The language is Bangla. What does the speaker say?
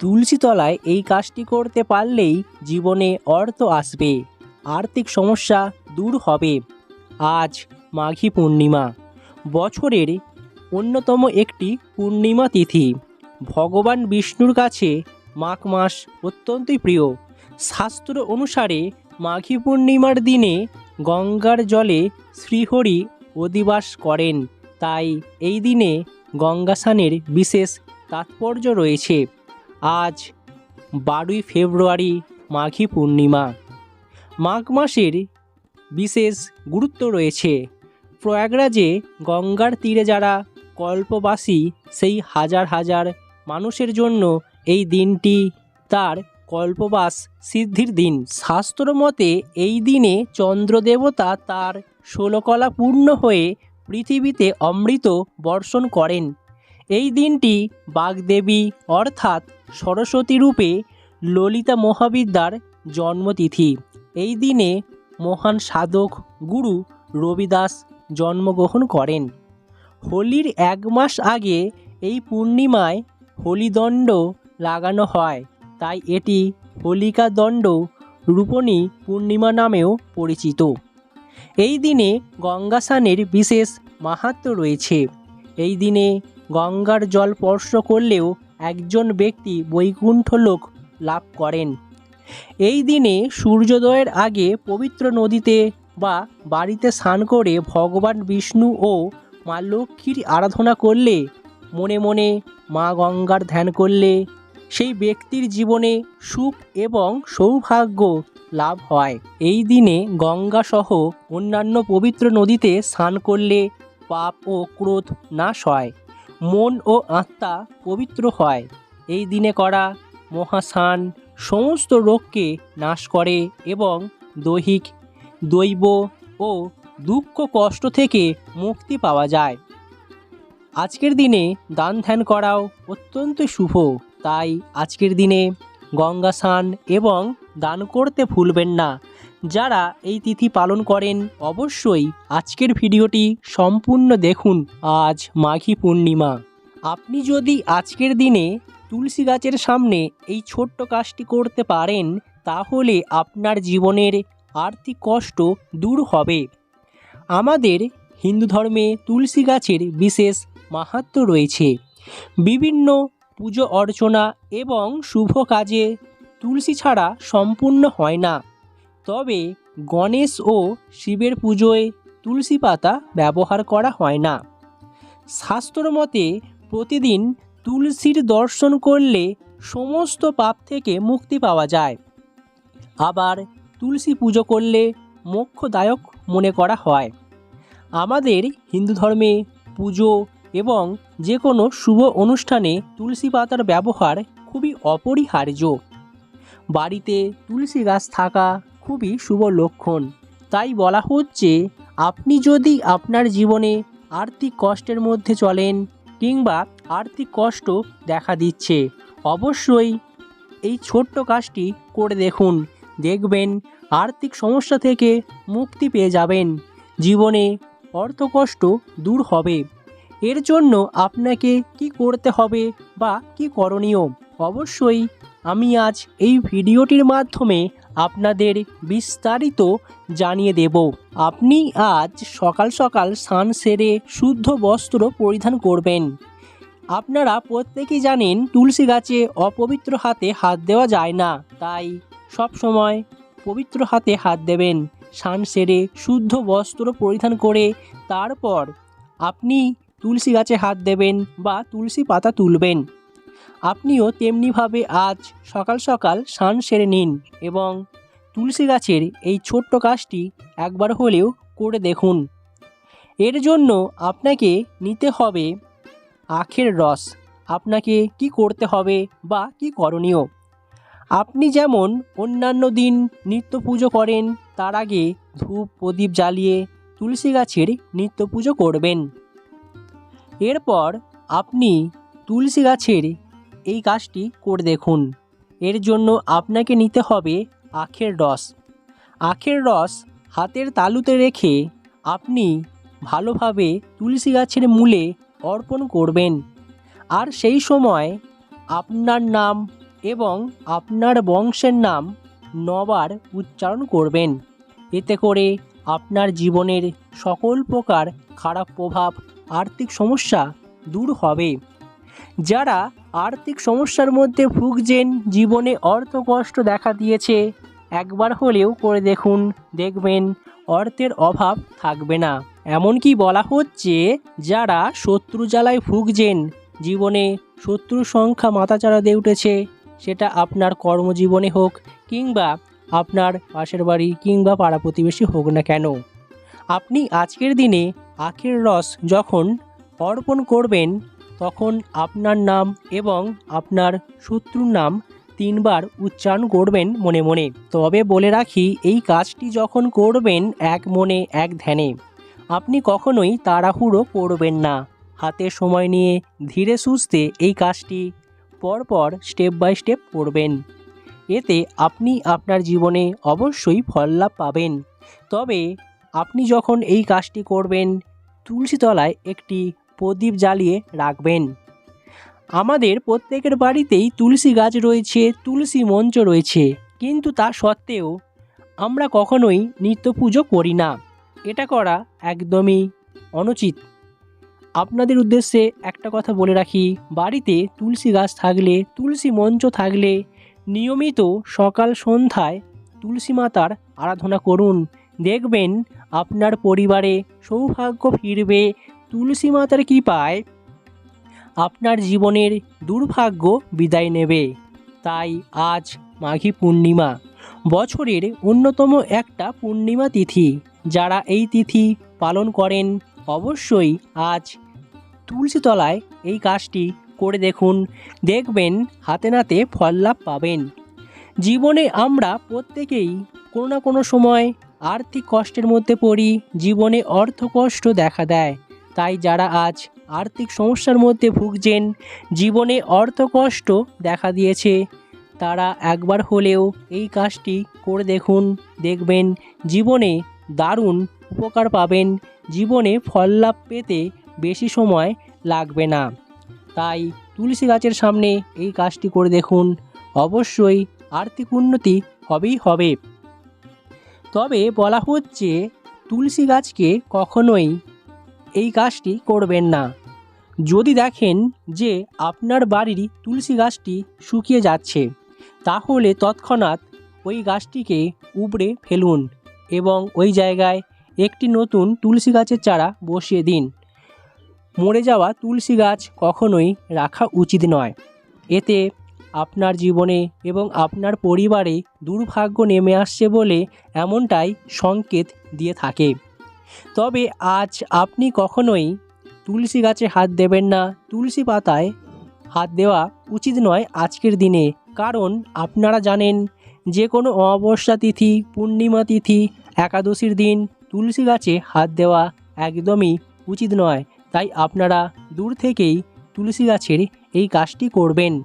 তুলসী তলায় এই কাজটি করতে পারলেই জীবনে অর্থ আসবে, আর্থিক সমস্যা দূর হবে। আজ মাঘী পূর্ণিমা, বছরের অন্যতম একটি পূর্ণিমা তিথি। ভগবান বিষ্ণুর কাছে মাঘ মাস অত্যন্তই প্রিয়। শাস্ত্র অনুসারে মাঘী পূর্ণিমার দিনে গঙ্গার জলে শ্রীহরি অধিবাস করেন, তাই এই দিনে গঙ্গাসানের বিশেষ তাৎপর্য রয়েছে। আজ বারোই ফেব্রুয়ারি মাঘী পূর্ণিমা। মাঘ মাসের বিশেষ গুরুত্ব রয়েছে। প্রয়াগরাজে গঙ্গার তীরে যারা কল্পবাসী, সেই হাজার হাজার মানুষের জন্য এই দিনটি তার কল্পবাস সিদ্ধির দিন। শাস্ত্র মতে এই দিনে চন্দ্রদেবতা তার ষোলকলা পূর্ণ হয়ে পৃথিবীতে অমৃত বর্ষণ করেন। এই দিনটি বাগদেবী অর্থাৎ সরস্বতী রূপে ললিতা মহাবিদ্যার জন্মতিথি। এই দিনে মহান সাধক গুরু রবিদাস জন্মগ্রহণ করেন। হোলির এক মাস আগে এই পূর্ণিমায় হোলিদণ্ড লাগানো হয়, তাই এটি হোলিকা দণ্ড রূপণী পূর্ণিমা নামেও পরিচিত। এই দিনে গঙ্গা স্নানের বিশেষ মাহাত্ম্য রয়েছে। এই দিনে গঙ্গার জল স্পর্শ করলেও একজন ব্যক্তি বৈকুণ্ঠ লোক লাভ করেন। এই দিনে সূর্যোদয়ের আগে পবিত্র নদীতে বা বাড়িতে স্নান করে ভগবান বিষ্ণু ও মা লক্ষ্মীর আরাধনা করলে মনে মনে মা গঙ্গার ধ্যান করলে সেই ব্যক্তির জীবনে সুখ এবং সৌভাগ্য লাভ হয়। এই দিনে গঙ্গা সহ অন্যান্য পবিত্র নদীতে স্নান করলে পাপ ও ক্রোধ নাশ হয়। মন ও আত্মা পবিত্র হয়। এই দিনে করা মহাস্নান সমস্ত রোগকে নাশ করে এবং দৈহিক দৈব ও দুঃখ কষ্ট থেকে মুক্তি পাওয়া যায়। আজকের দিনে দান ধ্যান করাও অত্যন্ত শুভ। তাই আজকের দিনে গঙ্গা স্নান এবং দান করতে ভুলবেন না। যারা এই তিথি পালন করেন, অবশ্যই আজকের ভিডিওটি সম্পূর্ণ দেখুন। আজ মাঘী পূর্ণিমা। আপনি যদি আজকের দিনে তুলসী গাছের সামনে এই ছোট্ট কাজটি করতে পারেন, তাহলে আপনার জীবনের আর্থিক কষ্ট দূর হবে। আমাদের হিন্দু ধর্মে তুলসী গাছের বিশেষ মাহাত্ম রয়েছে। বিভিন্ন পুজো অর্চনা এবং শুভ কাজে তুলসী ছাড়া সম্পূর্ণ হয় না। তবে গণেশ ও শিবের পুজোয় তুলসী পাতা ব্যবহার করা হয় না। শাস্ত্র মতে প্রতিদিন তুলসীর দর্শন করলে সমস্ত পাপ থেকে মুক্তি পাওয়া যায়। আবার তুলসী পুজো করলে মোক্ষদায়ক মনে করা হয়। আমাদের হিন্দু ধর্মে পুজো এবং যে কোনো শুভ অনুষ্ঠানে তুলসী পাতার ব্যবহার খুবই অপরিহার্য। বাড়িতে তুলসী গাছ থাকা খুবই শুভ লক্ষণ। তাই বলা হচ্ছে, আপনি যদি আপনার জীবনে আর্থিক কষ্টের মধ্যে চলেন কিংবা আর্থিক কষ্ট দেখা দিচ্ছে, অবশ্যই এই ছোট্ট কাজটি করে দেখুন। দেখবেন, আর্থিক সমস্যা থেকে মুক্তি পেয়ে যাবেন। জীবনে অর্থকষ্ট দূর হবে। এর জন্য আপনাকে কি করতে হবে বা কি করণীয়? অবশ্যই আমি আজ এই ভিডিওটির মাধ্যমে আপনাদের বিস্তারিত জানিয়ে দেব। আপনি আজ সকাল সকাল স্নান সেরে শুদ্ধ বস্ত্র পরিধান করবেন। আপনারা প্রত্যেকেই জানেন তুলসী গাছে অপবিত্র হাতে হাত দেওয়া যায় না, তাই সব সময় পবিত্র হাতে হাত দেবেন। স্নান সেরে শুদ্ধ বস্ত্র পরিধান করে তারপর আপনি তুলসী গাছে হাত দেবেন বা তুলসী পাতা তুলবেন। আপনিও তেমনিভাবে আজ সকাল সকাল স্নান সেরে নিন এবং তুলসী গাছের এই ছোট্ট কাজটি একবার হলেও করে দেখুন। এর জন্য আপনাকে নিতে হবে আখের রস। আপনাকে কি করতে হবে বা কি করণীয়? আপনি যেমন অন্যান্য দিন নিত্য পুজো করেন, তার আগে ধূপ, প্রদীপ জ্বালিয়ে তুলসী গাছের নিত্য পুজো করবেন। এরপর আপনি তুলসী গাছের এই কাজটি করে দেখুন। এর জন্য আপনাকে নিতে হবে আখের রস। আখের রস হাতের তালুতে রেখে আপনি ভালোভাবে তুলসী গাছের মূলে অর্পণ করবেন। আর সেই সময় আপনার নাম এবং আপনার বংশের নাম নবার উচ্চারণ করবেন। এতে করে আপনার জীবনের সকল প্রকার খারাপ প্রভাব, আর্থিক সমস্যা দূর হবে। যারা আর্থিক সমস্যার মধ্যে ভুগছেন, জীবনে অর্থ কষ্ট দেখা দিয়েছে। একবার হলেও করে দেখুন, দেখবেন, অর্থের অভাব থাকবে না। এমনকি বলা হচ্ছে, যারা শত্রু জ্বালায় ভুগছেন, জীবনে শত্রুর সংখ্যা মাথাচাড়া দিয়ে উঠেছে, সেটা আপনার কর্মজীবনে হোক কিংবা আপনার পাশের বাড়ি কিংবা পাড়া প্রতিবেশী হোক না কেন। আপনি আজকের দিনে আখের রস যখন অর্পণ করবেন তখন আপনার নাম এবং আপনার শত্রুর নাম তিনবার উচ্চারণ করবেন মনে মনে। তবে বলে রাখি, এই কাজটি যখন করবেন এক মনে এক ধ্যানে। আপনি কখনোই তাড়াহুড়ো করবেন না। হাতে সময় নিয়ে ধীরে সুস্থে এই কাজটি পরপর স্টেপ বাই স্টেপ করবেন। এতে আপনি আপনার জীবনে অবশ্যই ফল লাভ পাবেন। তবে আপনি যখন এই কাজটি করবেন তুলসীতলায় একটি প্রদীপ জ্বালিয়ে রাখবেন। আমাদের প্রত্যেকের বাড়িতেই তুলসী গাছ রয়েছে, তুলসী মঞ্চ রয়েছে, কিন্তু তা সত্ত্বেও আমরা কখনোই নিত্য পুজো করি না। এটা করা একদমই অনুচিত। আপনাদের উদ্দেশ্যে একটা কথা বলে রাখি, বাড়িতে তুলসী গাছ থাকলে, তুলসী মঞ্চ থাকলে নিয়মিত সকাল সন্ধ্যায় তুলসী মাতার আরাধনা করুন। দেখবেন আপনার পরিবারে সৌভাগ্য ফিরবে তুলসী মাতার কৃপায় আপনার জীবনের দুর্ভাগ্য বিদায় নেবে। তাই আজ মাঘী পূর্ণিমা, বছরের অন্যতম একটা পূর্ণিমা তিথি। যারা এই তিথি পালন করেন, অবশ্যই আজ তুলসীতলায় এই কাজটি করে দেখুন। দেখবেন হাতে নাতে ফল লাভ পাবেন। জীবনে আমরা প্রত্যেকেই কোনো না কোনো সময় আর্থিক কষ্টের মধ্যে পড়ি, জীবনে অর্থ কষ্ট দেখা দেয়। তাই যারা আজ আর্থিক সমস্যার মধ্যে ভুগছেন, জীবনে অর্থ কষ্ট দেখা দিয়েছে। তারা একবার হলেও এই কাজটি করে দেখুন, দেখবেন জীবনে দারুণ উপকার পাবেন, জীবনে ফল লাভ পেতে বেশি সময় লাগবে না। তাই তুলসী গাছের সামনে এই কাজটি করে দেখুন, অবশ্যই আর্থিক উন্নতি হবেই হবে। তবে বলা হচ্ছে, তুলসী গাছকে কখনোই এই কাজটি করবেন না। যদি দেখেন যে আপনার বাড়ির তুলসী গাছটি শুকিয়ে যাচ্ছে, তাহলে তৎক্ষণাৎ ওই গাছটিকে উবড়ে ফেলুন এবং ওই জায়গায় একটি নতুন তুলসী গাছের চারা বসিয়ে দিন। মরে যাওয়া তুলসী গাছ কখনোই রাখা উচিত নয়। এতে আপনার জীবনে এবং আপনার পরিবারে দুর্ভাগ্য নেমে আসছে বলে এমনটাই সংকেত দিয়ে থাকে। তবে আজ আপনি কখনোই তুলসী গাছে হাত দেবেন না। তুলসী পাতায় হাত দেওয়া উচিত নয় আজকের দিনে। কারণ আপনারা জানেন যে কোনো অমাবস্যা তিথি, পূর্ণিমা তিথি, একাদশীর দিন তুলসী গাছে হাত দেওয়া একদমই উচিত নয়। তাই আপনারা দূর থেকেই তুলসী গাছের এই কাজটি করবেন।